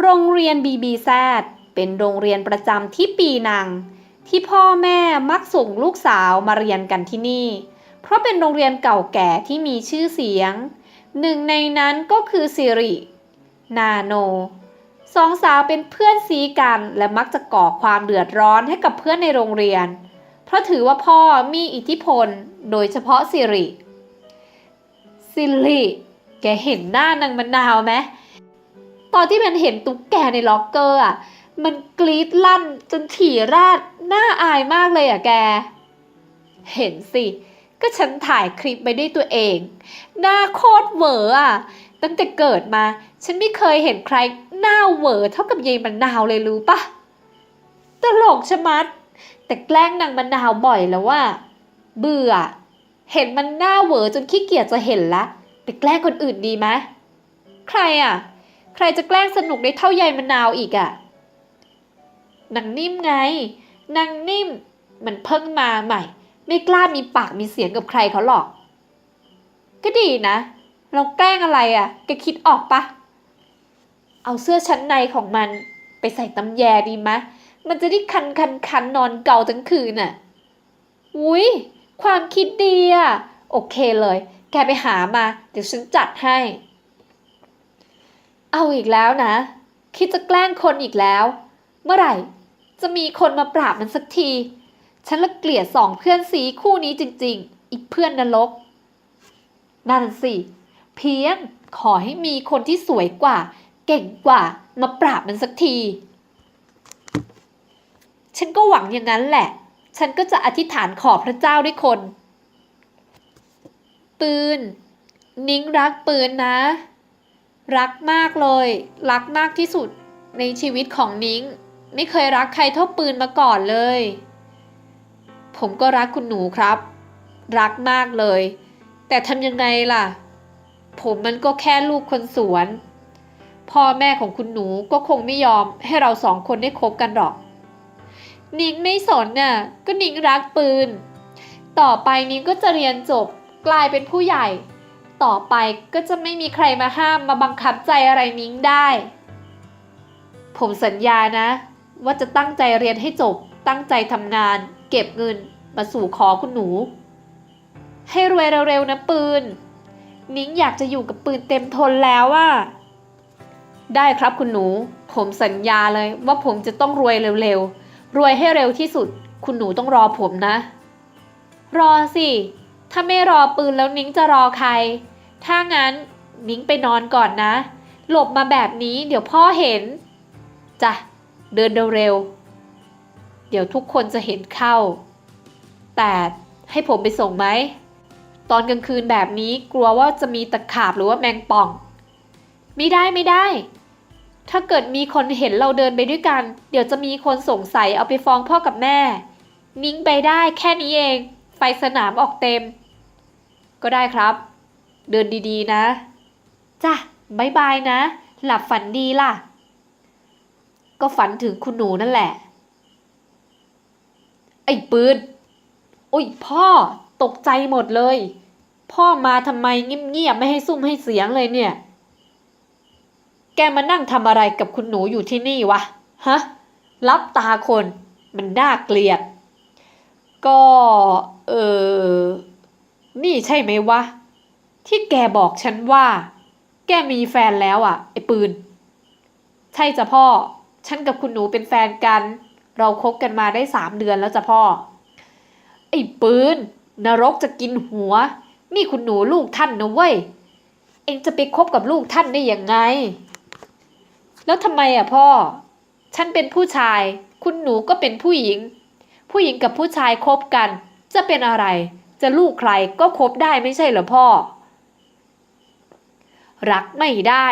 โรงเรียน BBZ เป็นโรงเรียนประจำที่ปีนัง ที่พ่อแม่มักส่งลูกสาวมาเรียนกันที่นี่ เพราะเป็นโรงเรียนเก่าแก่ที่มีชื่อเสียง หนึ่งในนั้นก็คือสิริ นาโน สองสาวเป็นเพื่อนซีกันและมักจะก่อความเดือดร้อนให้กับเพื่อนในโรงเรียน เพราะถือว่าพ่อมีอิทธิพล โดยเฉพาะสิริ สิริ แกเห็นหน้านางมะนาวไหม ตอนที่มันเห็นตุ๊กแกในล็อกเกอร์อะมันกรีดลั่นจนถี่ราดน้าอายมากเลยอะแก เห็นสิ ก็ฉันถ่ายคลิปไปด้วยตัวเอง หน้าโคตรเหวออะ ตั้งแต่เกิดมา ฉันไม่เคยเห็นใครหน้าเหวอเท่ากับยายมะนนาวเลยรู้ปะตลกชะมัด แต่แกล้งนางมะนาวบ่อยแล้วว่า เบื่อ เห็นมันหน้าเหวอจนขี้เกียจจะเห็นละไปแกล้งคนอื่นดีไหมใครอะ ใครจะแกล้งสนุกได้เท่ายายมะนาวอีกอะ่ะนางนิ่มไงนางนิ่มมันเพิ่งมาใหม่ ไม่กล้ามีปากมีเสียงกับใครเขาหรอก ก็ดีนะ เราแกล้งอะไรอะ่ะแกคิดออกปะเอาเสื้อชั้นในของมันไปใส่ตำแยดีมะ มันจะได้คันคันคันนอนเก่าทั้งคืนน่ะอุ้ยความคิดดีอะ โอเคเลย แกไปหามา เดี๋ยวฉันจัดให้ เอาอีกแล้วนะ คิดจะแกล้งคนอีกแล้ว เมื่อไหร่ จะมีคนมาปราบมันสักที ฉันละเกลียดสองเพื่อนสีคู่นี้จริง ๆ อีกเพื่อนนรก นั่นสิ เพียงขอให้มีคนที่สวยกว่า เก่งกว่า มาปราบมันสักที ฉันก็หวังอย่างนั้นแหละ ฉันก็จะอธิษฐานขอพระเจ้าด้วยคน ปืน นิ้งรักปืนนะ รักมากเลย รักมากที่สุดในชีวิตของนิ้ง ไม่เคยรักใครเท่าปืนมาก่อนเลย ผมก็รักคุณหนูครับ รักมากเลย แต่ทำยังไงล่ะ ผมมันก็แค่ลูกคนสวน พ่อแม่ของคุณหนูก็คงไม่ยอมให้เราสองคนได้คบกันหรอก นิ้งไม่สนน่ะ ก็นิ้งรักปืน ต่อไปนิ้งก็จะเรียนจบกลายเป็นผู้ใหญ่ ต่อไปก็จะไม่มีใครมาห้ามมาบังคับใจอะไรนิ้งได้ ผมสัญญานะ ว่าจะตั้งใจเรียนให้จบ ตั้งใจทำงาน เก็บเงิน มาสู่ขอคุณหนู ให้รวยเร็วๆนะปืน นิ้งอยากจะอยู่กับปืนเต็มทนแล้วอะได้ครับคุณหนู ผมสัญญาเลยว่าผมจะต้องรวยเร็วๆ รวยให้เร็วที่สุด คุณหนูต้องรอผมนะ รอสิ ถ้าไม่รอปืนแล้วนิ้งจะรอใคร ถ้างั้นนิ้งไปนอนก่อนนะ หลบมาแบบนี้เดี๋ยวพ่อเห็น จ้ะ เดินเร็วๆเดี๋ยวทุกคนจะเห็นเข้า แต่ให้ผมไปส่งไหม ตอนกลางคืนแบบนี้กลัวว่าจะมีตะขาบหรือว่าแมงป่อง ไม่ได้ไม่ได้ ถ้าเกิดมีคนเห็นเราเดินไปด้วยกัน เดี๋ยวจะมีคนสงสัยเอาไปฟ้องพ่อกับแม่ นิ้งไปได้แค่นี้เอง ไฟสนามออกเต็ม ก็ได้ครับ เดินดีๆ นะจ้ะบายบายนะ หลับฝันดีล่ะ ก็ฝันถึงคุณหนูนั่นแหละ ไอ้ปืนโอ้ยพ่อตกใจหมดเลย พ่อมาทำไมเงียบๆไม่ให้ซุ่มให้เสียงเลยเนี่ย แกมานั่งทำอะไรกับคุณหนูอยู่ที่นี่วะฮะรับตาคนมันน่าเกลียด ก็ เออ นี่ใช่ไหมวะ ที่แกบอกฉันว่า แกมีแฟนแล้วอะ ไอ้ปืน ใช่จ้ะพ่อ ฉันกับคุณหนูเป็นแฟนกัน เราคบกันมาได้สามเดือนแล้วจ้ะพ่อ ไอ้ปืน นรกจะกินหัว นี่คุณหนูลูกท่านนะเว้ย เองจะไปคบกับลูกท่านได้ยังไง แล้วทำไมอะพ่อ ฉันเป็นผู้ชาย คุณหนูก็เป็นผู้หญิง ผู้หญิงกับผู้ชายคบกัน จะเป็นอะไร จะลูกใครก็คบได้ไม่ใช่เหรอพ่อ รักไม่ได้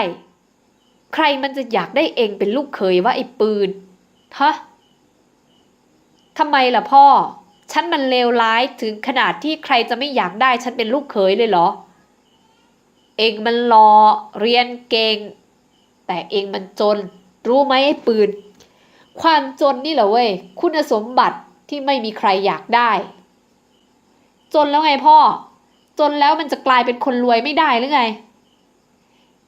ใครมันจะอยากได้เองเป็นลูกเขยวะไอ้ปืนฮะทำไมล่ะพ่อ ฉันมันเลวร้ายถึงขนาดที่ใครจะไม่อยากได้ฉันเป็นลูกเขยเลยเหรอ เองมันรอเรียนเก่ง แต่เองมันจน รู้ไหมไอ้ปืน ความจนนี่เหรอเว้ย คุณสมบัติที่ไม่มีใครอยากได้ จนแล้วไงพ่อ จนแล้วมันจะกลายเป็นคนรวยไม่ได้หรือไง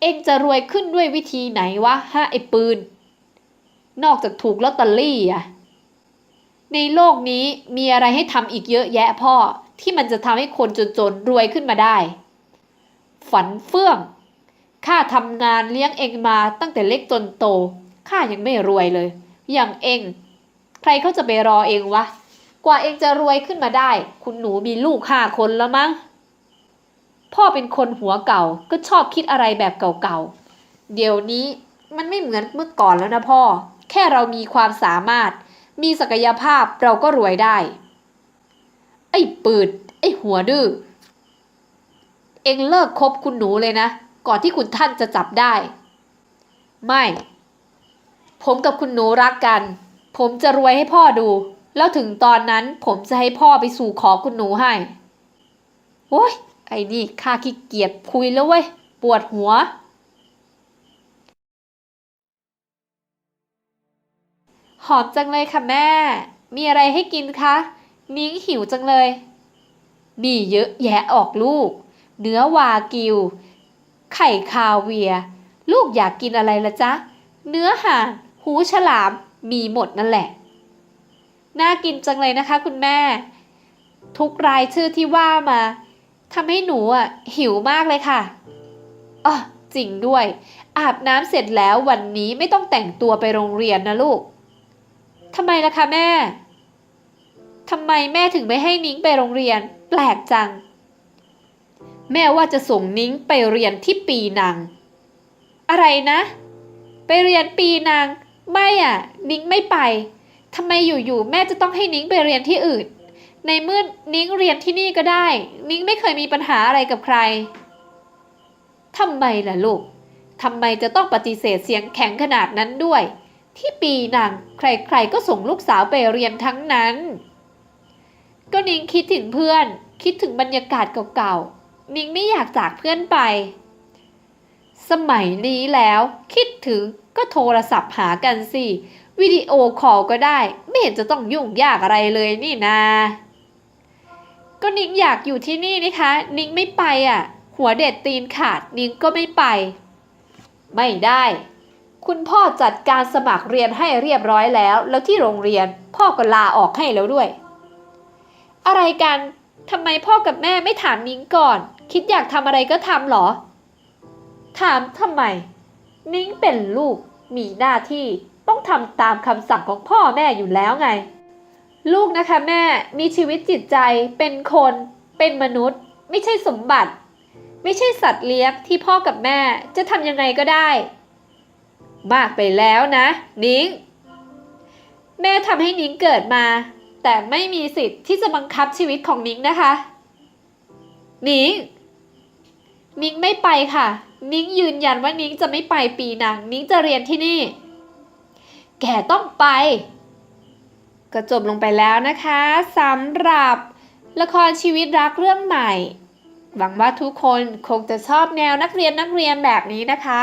เองจะรวยขึ้นด้วยวิธีไหนวะฮะไอ้ปืน นอกจากถูกลอตเตอรี่อะในโลกนี้มีอะไรให้ทำอีกเยอะแยะพ่อที่มันจะทำให้คนจนๆรวยขึ้นมาได้ ฝันเฟื่องข้าทำงานเลี้ยงเองมาตั้งแต่เล็กจนโตข้ายังไม่รวยเลย อย่างเองใครเขาจะไปรอเองวะ กว่าเองจะรวยขึ้นมาได้ คุณหนูมีลูกห้าคนแล้วมั้ง พ่อเป็นคนหัวเก่าก็ชอบคิดอะไรแบบเก่าๆ เดี๋ยวนี้มันไม่เหมือนเมื่อก่อนแล้วนะพ่อ แค่เรามีความสามารถ มีศักยภาพเราก็รวยได้ ไอ้ปืด ไอ้หัวดื้อ เองเลิกคบคุณหนูเลยนะ ก่อนที่คุณท่านจะจับได้ ไม่ ผมกับคุณหนูรักกัน ผมจะรวยให้พ่อดู แล้วถึงตอนนั้นผมจะให้พ่อไปสู่ขอคุณหนูให้ โอ้ย ไอ้นี่ข้าขี้เกียจคุยแล้วเว้ย ปวดหัว หอมจังเลยค่ะแม่ มีอะไรให้กินคะนิ้งหิวจังเลย มีเยอะแยะออกลูก เนื้อวากิว ไข่คาเวีย ลูกอยากกินอะไรละจ๊ะ เนื้อห่านหูฉลาม มีหมดนั่นแหละ น่ากินจังเลยนะคะคุณแม่ ทุกรายชื่อที่ว่ามา ทำให้หนูอะหิวมากเลยค่ะอ๋อจริงด้วย อาบน้ำเสร็จแล้ววันนี้ไม่ต้องแต่งตัวไปโรงเรียนนะลูกทำไมล่ะคะแม่ทำไมแม่ถึงไม่ให้นิ้งไปโรงเรียน แปลกจัง แม่ว่าจะส่งนิ้งไปเรียนที่ปีนัง อะไรนะ ไปเรียนปีนางไม่อะ นิ้งไม่ไปทำไมอยู่ๆแม่จะต้องให้นิ้งไปเรียนที่อื่น ในเมื่อนิ้งเรียนที่นี่ก็ได้ นิ้งไม่เคยมีปัญหาอะไรกับใครทำไมล่ะลูกทำไมจะต้องปฏิเสธเสียงแข็งขนาดนั้นด้วย ที่ปีนางใครๆก็ส่งลูกสาวไปเรียนทั้งนั้น ก็นิ้งคิดถึงเพื่อน คิดถึงบรรยากาศเก่าๆ นิ้งไม่อยากจากเพื่อนไป สมัยนี้แล้ว คิดถึงก็โทรศัพท์หากันสิวิดีโอคอลก็ได้ ไม่เห็นจะต้องยุ่งยากอะไรเลยนี่นา ก็นิ้งอยากอยู่ที่นี่นะคะ นิ้งไม่ไปอะ หัวเด็ดตีนขาดนิ้งก็ไม่ไป ไม่ได้ คุณพ่อจัดการสมัครเรียนให้เรียบร้อยแล้ว แล้วที่โรงเรียนพ่อก็ลาออกให้แล้วด้วย อะไรกันทำไมพ่อกับแม่ไม่ถามนิ้งก่อน คิดอยากทำอะไรก็ทำเหรอ ถามทำไม นิ้งเป็นลูกมีหน้าที่ต้องทำตามคำสั่งของพ่อแม่อยู่แล้วไง ลูกนะคะแม่มีชีวิตจิตใจเป็นคนเป็นมนุษย์ ไม่ใช่สมบัติ ไม่ใช่สัตว์เลี้ยงที่พ่อกับแม่จะทำยังไงก็ได้ มากไปแล้วนะ นิ้ง แม่ทำให้นิ้งเกิดมา แต่ไม่มีสิทธิ์ที่จะบังคับชีวิตของนิ้งนะคะ นิ้ง นิ้งไม่ไปค่ะ นิ้งยืนยันว่านิ้งจะไม่ไปปีหนัง นิ้งจะเรียนที่นี่ แกต้องไป ก็จบลงไปแล้วนะคะสำหรับละครชีวิตรักเรื่องใหม่ หวังว่าทุกคนคงจะชอบแนวนักเรียนนักเรียนแบบนี้นะคะ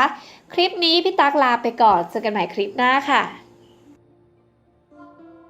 คลิปนี้พี่ตักลาไปก่อนเจอกันใหม่คลิปหน้าค่ะ